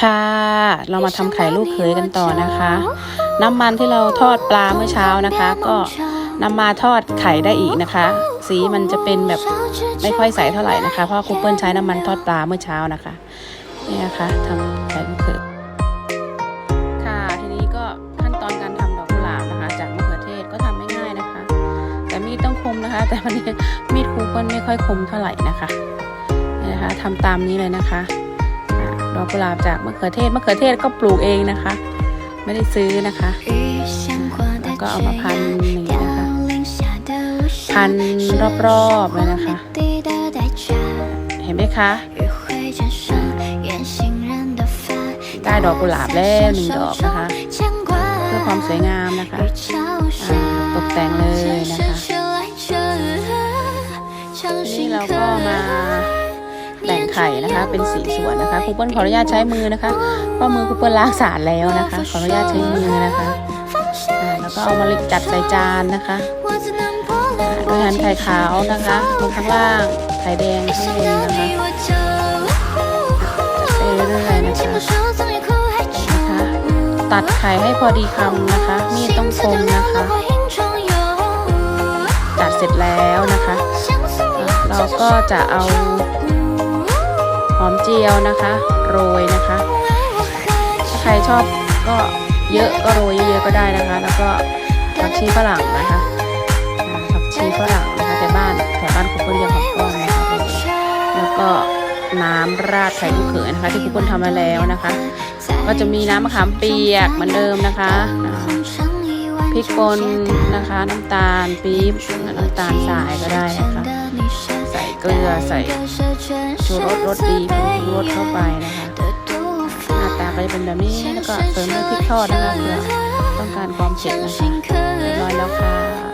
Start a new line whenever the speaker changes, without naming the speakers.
ค่ะ เรามาทำไข่ลูกเขยกันต่อนะคะ น้ำมันที่เราทอดปลาเมื่อเช้านะคะ ก็นำมาทอดไข่ได้อีกนะคะ สีมันจะเป็นแบบไม่ค่อยใสเท่าไหร่นะคะ เพราะครูเปิ้ลใช้น้ำมันทอดปลาเมื่อเช้านะคะนี่นะคะทำไข่ลูกเขยค่ะทีนี้ก็ขั้นตอนการทำดอกกุหลาบนะคะ จากมะเขือเทศก็ทำไม่ง่ายนะคะ แต่มีดต้องคมนะคะ แต่วันนี้มีดครูเปิ้ลไม่ค่อยคมเท่าไหร่นะคะนี่นะคะทำตามนี้เลยนะคะ ดอกกุหลาบจากมะเขือเทศมะเขือเทศก็ปลูกเองนะคะ ไม่ได้ซื้อนะคะ
แล้วก็เอามาพันอย่างนี้นะคะ พันรอบๆเลยนะคะ
เห็นไหมคะ
ได้
ด
อ
กกุ
หลาบแล้
ว
หนึ่งดอ
ก
นะ
คะ
เพื่อความสวยงามนะคะ
ตกแต่งเลยนะคะ
นี่เราก็มา
แต่งไข่นะคะ เป็นสีส่วนนะคะครูเปิ้ลขออนุญาตใช้มือนะคะเพราะมือครูเปิ้ลล้างสารแล้วนะคะ ขออนุญาตใช้มือนะคะแล้วก็เอามาจัดใส่จานนะคะอ่าโดยหั่นไข่ขาวนะคะลงข้างล่างไข่แดงข้างบนนะคะไปเรื่อยๆนะคะนะคะตัดไข่ให้พอดีคำนะคะ มีดต้องคมนะคะ ตัดเสร็จแล้วนะคะ เราก็จะเอา หอมเจียวนะคะ โรยนะคะ ถ้าใครชอบก็เยอะก็โรยเยอะๆก็ได้นะคะ แล้วก็ผักชีฝรั่งนะคะผักชีฝรั่งนะคะแต่บ้านแถวบ้านคุณเปิ้ลเรียกหอมป้อมนะคะแล้วก็น้ำราดไข่ลูกเขยนะคะ ที่คุณเปิ้ลทำมาแล้วนะคะ ก็จะมีน้ำมะขามเปียกเหมือนเดิมนะคะพริกป่นนะคะ น้ำตาลปี๊บน้ำตาลทรายก็ได้นะคะ เกลือใส่ชูรสรสดีผงรสเข้าไปนะคะหน้าตาก็จะเป็นแบบนี้แล้วก็เติมด้วยพริกทอดนะคะเพื่อต้องการความเผ็ดนะ
คะเรียบร้อยแล้ว
ค่ะ